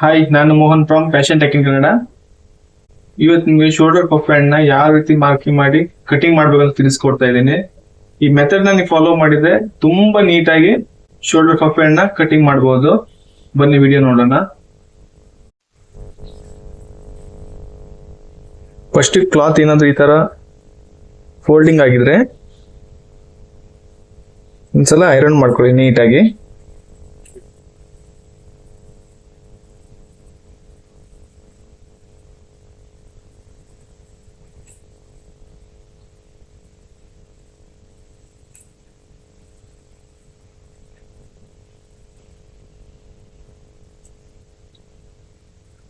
Hi ನಾನು Mohan from fashion tech in Kannada ಇವತ್ತು ನಿಮಗೆ ಶೋಲ್ಡರ್ ಪಫ್ನ ಯಾವ ರೀತಿ ಮಾರ್ಕಿಂಗ್ ಮಾಡಿ ಕಟಿಂಗ್ ಮಾಡ್ಬೇಕಂತ ತಿಳಿಸ್ಕೊಡ್ತಾ ಇದ್ದೀನಿ. ಈ ಮೆಥಡ್ನ ನೀವು ಫಾಲೋ ಮಾಡಿದ್ರೆ ತುಂಬಾ ನೀಟಾಗಿ ಶೋಲ್ಡರ್ ಪಫ್ನ ಕಟಿಂಗ್ ಮಾಡಬಹುದು ಬನ್ನಿ ವಿಡಿಯೋ ನೋಡೋಣ. ಫಸ್ಟ್ ಕ್ಲಾತ್ ಏನಾದ್ರೂ ಈ ತರ ಫೋಲ್ಡಿಂಗ್ ಆಗಿದ್ರೆ ಒಂದ್ಸಲ ಐರನ್ ಮಾಡ್ಕೊಳ್ಳಿ ನೀಟಾಗಿ.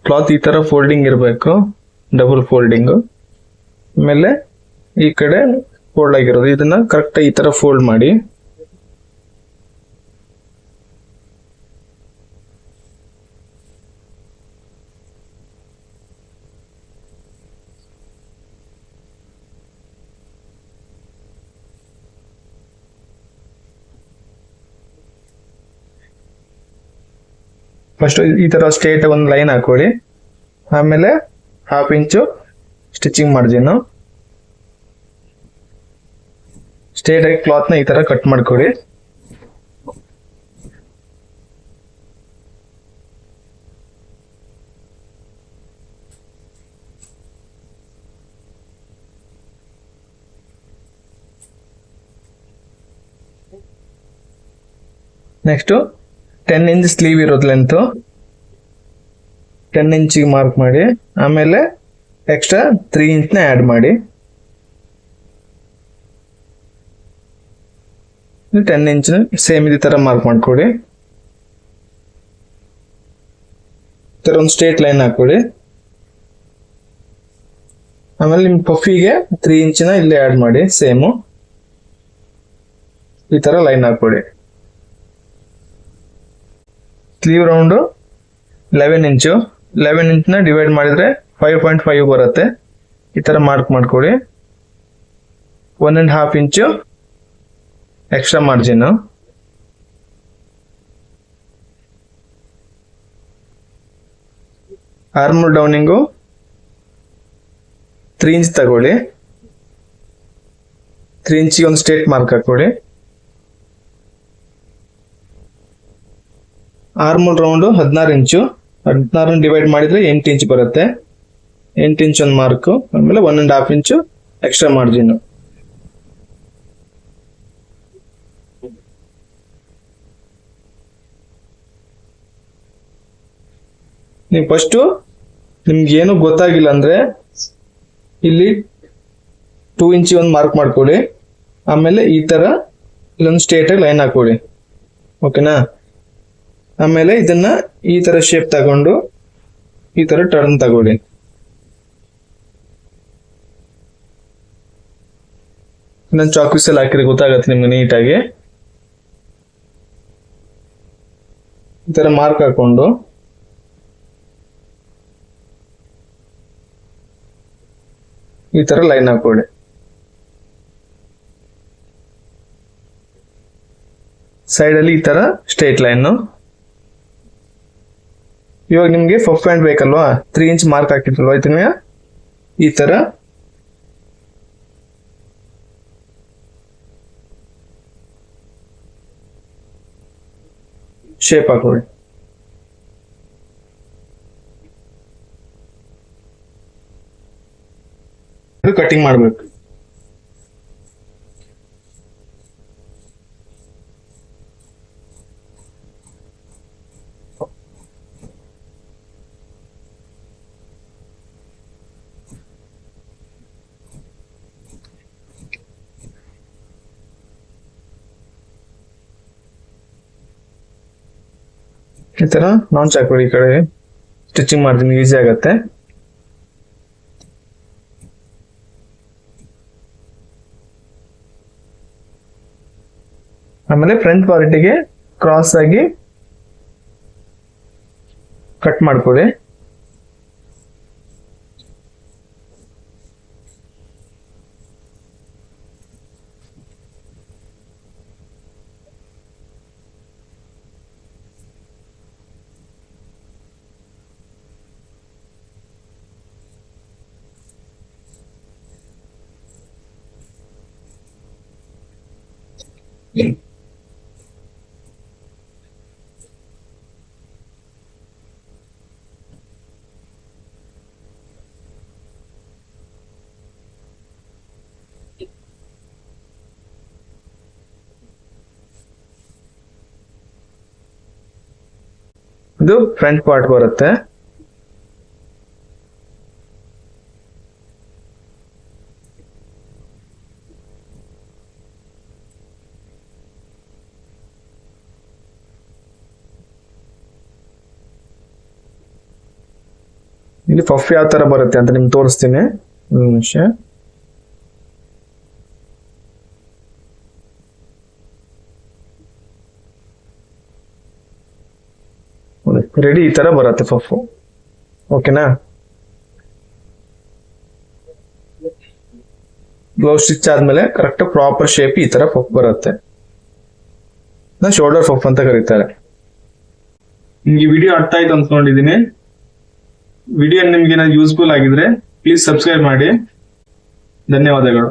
ಕ್ಲಾತ್ ಈ ತರ ಫೋಲ್ಡಿಂಗ್ ಇರಬೇಕು ಡಬಲ್ ಫೋಲ್ಡಿಂಗ್ ಆಮೇಲೆ ಈ ಕಡೆ ಫೋಲ್ಡ್ ಆಗಿರೋದು. ಇದನ್ನ ಕರೆಕ್ಟ್ ಈ ತರ ಫೋಲ್ಡ್ ಮಾಡಿ. ಫಸ್ಟ್ ಈ ತರ ಸ್ಟೇಟ್ ಒಂದು ಲೈನ್ ಹಾಕೊಳ್ಳಿ. ಆಮೇಲೆ half inch stitching margin straight ಆಗಿ ಕ್ಲಾತ್ನ ಈ ತರ ಕಟ್ ಮಾಡ್ಕೊಳ್ಳಿ. ನೆಕ್ಸ್ಟ್ ಟೆನ್ ಇಂಚ್ ಸ್ಲೀವ್ ಇರೋದು ಲೆಂತ್ ಟೆನ್ ಇಂಚಿಗೆ ಮಾರ್ಕ್ ಮಾಡಿ. ಆಮೇಲೆ ಎಕ್ಸ್ಟ್ರಾ ತ್ರೀ ಇಂಚ್ನ ಆ್ಯಡ್ ಮಾಡಿ. ಟೆನ್ ಇಂಚ್ ಸೇಮ್ ಇದೇ ಥರ ಮಾರ್ಕ್ ಮಾಡ್ಕೊಡಿ. ಥರ ಒಂದು ಸ್ಟ್ರೇಟ್ ಲೈನ್ ಹಾಕೊಳ್ಳಿ ಆಮೇಲೆ ನಿಮ್ಮ ಪಫಿಗೆ ತ್ರೀ ಇಂಚಿನ ಇಲ್ಲೇ ಆ್ಯಡ್ ಮಾಡಿ ಸೇಮು ಈ ಥರ ಲೈನ್ ಹಾಕೊಳ್ಳಿ sleeve round eleven inch eleven ಇಂಚ್ನ divide ಮಾಡಿದ್ರೆ ಫೈವ್ ಪಾಯಿಂಟ್ ಫೈವ್ ಬರುತ್ತೆ. ಈ ಥರ ಮಾರ್ಕ್ ಮಾಡ್ಕೊಳ್ಳಿ one and half inch extra margin armhole ಡೌನಿಂಗು three inch ತಗೊಳ್ಳಿ. ತ್ರೀ ಇಂಚಿಗೆ ಒಂದು ಸ್ಟೇಟ್ ಮಾರ್ಕ್ ಹಾಕೊಳ್ಳಿ ಆರ್ಮಲ್ ರೌಂಡು ಹದಿನಾರು ಇಂಚು. ಹದಿನಾರನ್ನು ಡಿವೈಡ್ ಮಾಡಿದರೆ ಎಂಟು ಇಂಚ್ ಬರುತ್ತೆ. ಎಂಟು ಇಂಚ್ ಒಂದು ಮಾರ್ಕು. ಆಮೇಲೆ one and half inch extra margin ನೀವು ಫಸ್ಟು ನಿಮ್ಗೆ ಏನು ಗೊತ್ತಾಗಿಲ್ಲ ಅಂದರೆ ಇಲ್ಲಿ ಟೂ ಇಂಚಿ ಒಂದು ಮಾರ್ಕ್ ಮಾಡ್ಕೊಳ್ಳಿ ಆಮೇಲೆ ಈ ಥರ ಇಲ್ಲೊಂದು ಸ್ಟ್ರೇಟಾಗಿ ಲೈನ್ ಹಾಕೊಳ್ಳಿ ಓಕೆನಾ ಆಮೇಲೆ ಇದನ್ನ ಈ ತರ ಶೇಪ್ ತಗೊಂಡು ಈ ತರ ಟರ್ನ್ ತಗೊಳ್ಳಿ. ನಾನು ಚಾಕ್ಪೀಸ್ ಎಲ್ಲ ಹಾಕಿದ್ರೆ ಗೊತ್ತಾಗತ್ತೆ ನಿಮ್ಗೆ ನೀಟಾಗಿ ಈ ತರ ಮಾರ್ಕ್ ಹಾಕೊಂಡು. ಈ ತರ ಲೈನ್ ಹಾಕೊಳ್ಳಿ. ಸೈಡಲ್ಲಿ ಈ ತರ ಸ್ಟ್ರೇಟ್ ಲೈನ್ ಇವಾಗ ನಿಮಗೆ ಫಫ್ ಪ್ಯಾಂಟ್ ಬೇಕಲ್ವಾ? ತ್ರೀ ಇಂಚ್ ಮಾರ್ಕ್ ಹಾಕಿದ್ರಲ್ವಾ ಇದನ್ನ? ಈ ತರ. ಶೇಪ್ ಹಾಕೊಳ್ಳಿ ಕಟಿಂಗ್ ಮಾಡ್ಬೇಕು. ಈ ತರ ನಾನ್ ಚಾಕೋಡಿ ಈ ಕಡೆ ಸ್ಟಿಚಿಂಗ್ ಮಾಡ್ತೀನಿ ಈಸಿ ಆಗತ್ತೆ. ಆಮೇಲೆ ಫ್ರಂಟ್ ಪಾರ್ಟಿಗೆ ಕ್ರಾಸ್ ಆಗಿ ಕಟ್ ಮಾಡ್ಕೊಳ್ಳಿ ಇದು ಫ್ರಂಟ್ ಪಾರ್ಟ್ ಬರುತ್ತೆ. ಇಲ್ಲಿ ಫಫ್ ಯಾವ ತರ ಬರುತ್ತೆ ಅಂತ ನಿಮ್ಗೆ ತೋರಿಸ್ತೀನಿ. ಒಂದು ನಿಮಿಷ. ರೆಡಿ ಈ ತರ ಬರುತ್ತೆ ಫಫ್. ಓಕೆನಾ ಬ್ಲೌಸ್ ಸ್ಟಿಚ್ ಆದ್ಮೇಲೆ ಕರೆಕ್ಟ್ ಪ್ರಾಪರ್ ಶೇಪ್ ಈ ತರ ಫಫ್ ಬರುತ್ತೆ. ಶೋಲ್ಡರ್ ಫಫ್ ಅಂತ ಕರೀತಾರೆ. ನಿಮ್ಗೆ ವಿಡಿಯೋ ಅರ್ಥ ಆಯ್ತು ಅಂದ್ಕೊಂಡಿದೀನಿ ವಿಡಿಯೋ ನಿಮ್ಗೆ ಯೂಸ್ಫುಲ್ ಆಗಿದ್ರೆ ಪ್ಲೀಸ್ ಸಬ್ಸ್ಕ್ರೈಬ್ ಮಾಡಿ. ಧನ್ಯವಾದಗಳು.